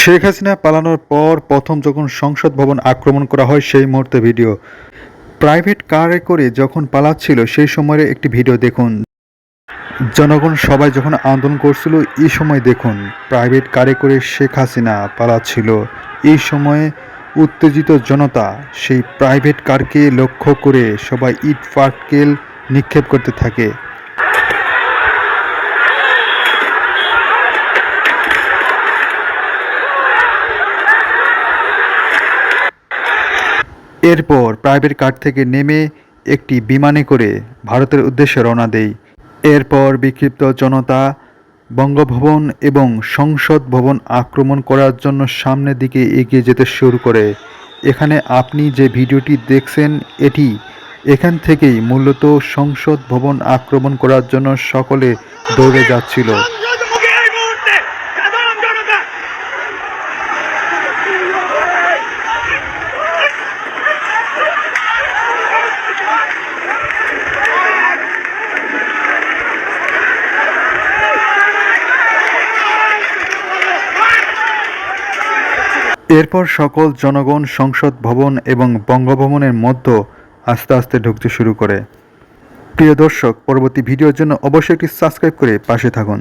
শেখ হাসিনা পালানোর পর প্রথম যখন সংসদ ভবন আক্রমণ করা হয়, সেই মুহূর্তে ভিডিও। প্রাইভেট কারে করে যখন পালাচ্ছিল, সেই সময়ের একটি ভিডিও দেখুন। জনগণ সবাই যখন আন্দোলন করছিল, এই সময় দেখুন, প্রাইভেট কারে করে শেখ হাসিনা পালাচ্ছিল। এই সময়ে উত্তেজিত জনতা সেই প্রাইভেট কারকে লক্ষ্য করে সবাই ইট ফাটকেল নিক্ষেপ করতে থাকে। এরপর প্রাইভেট কার থেকে নেমে একটি বিমানে করে ভারতের উদ্দেশ্যে রওনা দেই এরপর বিক্ষিপ্ত জনতা বঙ্গভবন এবং সংসদ ভবন আক্রমণ করার জন্য সামনের দিকে এগিয়ে যেতে শুরু করে। এখানে আপনি যে ভিডিওটি দেখছেন, এটি এখান থেকেই মূলত সংসদ ভবন আক্রমণ করার জন্য সকলে দৌড়ে যাচ্ছিল জনতাকে এই মুহূর্তে সাধারণ জনতা এরপর সকল জনগণ, সংসদ ভবন এবং বঙ্গভবনের মধ্য আস্তে আস্তে ঢুকতে শুরু করে। প্রিয় দর্শক, পরবর্তী ভিডিওর জন্য অবশ্যই একটি সাবস্ক্রাইব করে পাশে থাকুন।